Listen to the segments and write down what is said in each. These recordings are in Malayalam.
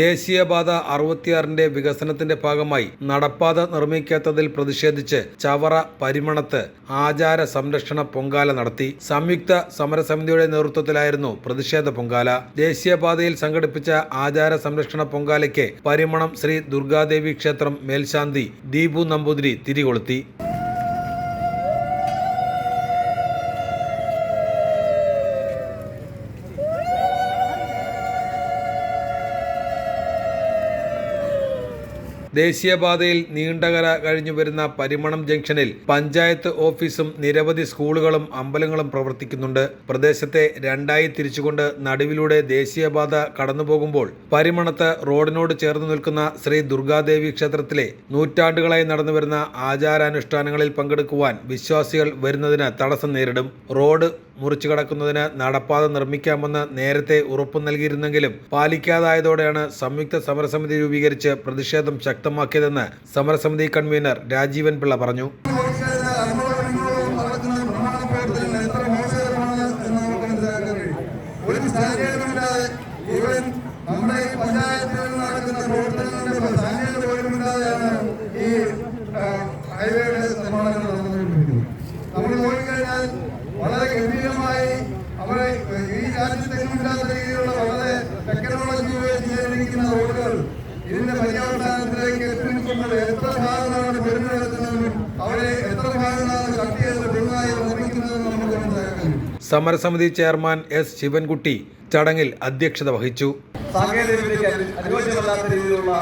ദേശീയപാത അറുപത്തിയാറിന്റെ വികസനത്തിന്റെ ഭാഗമായി നടപ്പാത നിർമ്മിക്കാത്തതിൽ പ്രതിഷേധിച്ച് ചവറ പരിമണത്ത് ആചാര സംരക്ഷണ പൊങ്കാല നടത്തി. സംയുക്ത സമരസമിതിയുടെ നേതൃത്വത്തിലായിരുന്നു പ്രതിഷേധ പൊങ്കാല. ദേശീയപാതയിൽ സംഘടിപ്പിച്ച ആചാര സംരക്ഷണ പൊങ്കാലയ്ക്ക് പരിമണം ശ്രീ ദുർഗാദേവി ക്ഷേത്രം മേൽശാന്തി ദീപു നമ്പൂതിരി തിരികൊളുത്തി. ദേശീയപാതയിൽ നീണ്ടകര കഴിഞ്ഞു വരുന്ന പരിമണം ജംഗ്ഷനിൽ പഞ്ചായത്ത് ഓഫീസും നിരവധി സ്കൂളുകളും അമ്പലങ്ങളും പ്രവർത്തിക്കുന്നുണ്ട്. പ്രദേശത്തെ രണ്ടായി തിരിച്ചുകൊണ്ട് നടുവിലൂടെ ദേശീയപാത കടന്നുപോകുമ്പോൾ പരിമണത്ത് റോഡിനോട് ചേർന്ന് നിൽക്കുന്ന ശ്രീ ദുർഗാദേവി ക്ഷേത്രത്തിലെ നൂറ്റാണ്ടുകളായി നടന്നുവരുന്ന ആചാരാനുഷ്ഠാനങ്ങളിൽ പങ്കെടുക്കുവാൻ വിശ്വാസികൾ വരുന്നതിന് തടസ്സം നേരിടും. റോഡ് മുറിച്ചു കടക്കുന്നതിന് നടപ്പാത നിർമ്മിക്കാമെന്ന് നേരത്തെ ഉറപ്പു നൽകിയിരുന്നെങ്കിലും പാലിക്കാതായതോടെയാണ് സംയുക്ത സമരസമിതി രൂപീകരിച്ച് പ്രതിഷേധം ശക്തമാക്കിയതെന്ന് സമരസമിതി കൺവീനർ രാജീവൻ പിള്ള പറഞ്ഞു. നമ്മുടെ ഈ പഞ്ചായത്തുകളിൽ നടക്കുന്ന ഈ വളരെ അവരെ ഈ രീതിയിലുള്ള വളരെ ടെക്നോളജി ഉപയോഗിച്ച് റോഡുകൾ ഇതിന്റെ പര്യാവസാനത്തിലേക്ക് എത്തിനിൽക്കുന്നത് എത്ര ഭാഗങ്ങളാണ് പെരുന്നെടുക്കുന്നതെന്നും അവരെ എത്ര ഭാഗങ്ങളാണ് കട്ട് ചെയ്ത് പുതുതായി നിർമ്മിക്കുന്നതെന്നും നമുക്ക് മനസ്സിലാക്കാൻ സമരസമിതി ചെയർമാൻ എസ് ശിവൻകുട്ടി ചടങ്ങിൽ അധ്യക്ഷത വഹിച്ചു. സാങ്കേതിക വിദ്യയ്ക്ക് അനുയോജ്യമല്ലാത്ത രീതിയിലുള്ള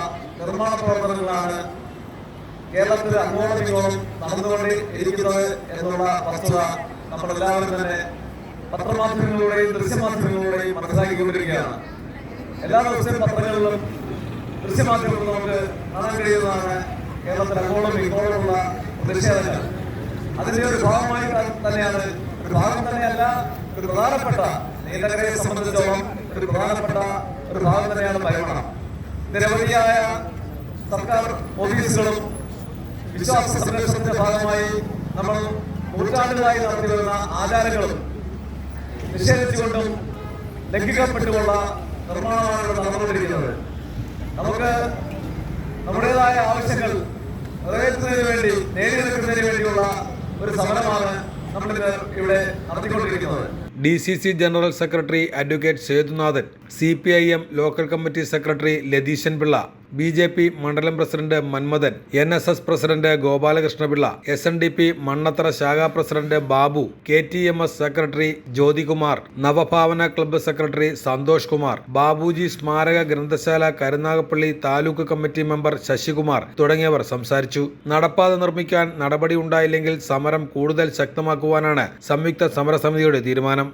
നിർമ്മാണ പ്രവർത്തനങ്ങളാണ് കേരളത്തിൽ അങ്ങോളം ഇങ്ങോളം നടന്നുകൊണ്ട് ഇരിക്കുന്നത് എന്നുള്ള വസ്തുത നമ്മളെല്ലാവരും തന്നെ പത്രമാധ്യമങ്ങളിലൂടെയും ദൃശ്യമാധ്യമങ്ങളിലൂടെയും മനസ്സിലാക്കിക്കൊണ്ടിരിക്കുകയാണ്. എല്ലാ ദിവസവും പത്രങ്ങളിലും ദൃശ്യമാധ്യമങ്ങളിലും നമുക്ക് കാണാൻ കഴിയുന്നതാണ് കേരളത്തിലെ അങ്ങോളം ഇങ്ങോളമുള്ള പ്രതിഷേധങ്ങൾ. അതിന്റെ ഒരു ഭാഗമായി തന്നെയാണ് ഒരു ഭാഗം തന്നെയല്ല ഒരു പ്രധാനപ്പെട്ട നീലകരയെ സംബന്ധിച്ചോളം ഒരു പ്രധാനപ്പെട്ട ഒരു ഭാഗം തന്നെയാണ് പരിമണം നിരവധിയായ സർക്കാർ ഓഫീസുകളും വിശ്വാസ സംരക്ഷണത്തിന്റെ ഭാഗമായി നമ്മൾ നൂറ്റാണ്ടുകളായി നടത്തി വരുന്ന ആചാരങ്ങളും നിഷേധിച്ചുകൊണ്ടും ലംഘിക്കപ്പെട്ടുമുള്ള നിർമ്മാണമാണ് നടന്നുകൊണ്ടിരിക്കുന്നത്. നമുക്ക് നമ്മുടേതായ ആവശ്യങ്ങൾ നിറവേറ്റുന്നതിന് വേണ്ടി നേടിയെടുക്കുന്നതിന് വേണ്ടിയുള്ള ഒരു സമരമാണ് നമ്മളിന്ന് ഇവിടെ നടത്തിക്കൊണ്ടിരിക്കുന്നത്. D C C general secretary advocate Sethunathan C P I M local committee secretary Latheesan Pillai B J P മണ്ഡലം president Manmathan N S S president Gopalakrishnapillai S N D P Mannathara ശാഖാ president Babu K T M S secretary Jyothikumar Navabhavana club secretary Santhosh Kumar Babuji സ്മാരക ഗ്രന്ഥശാല കരുനാഗപ്പള്ളി താലൂക്ക് കമ്മിറ്റി മെമ്പർ ശശികുമാർ തുടങ്ങിയവർ സംസാരിച്ചു. നടപ്പാത നിർമ്മിക്കാൻ നടപടി ഉണ്ടായില്ലെങ്കിൽ സമരം കൂടുതൽ ശക്തമാക്കുവാനാണ് സംയുക്ത സമരസമിതിയുടെ തീരുമാനം.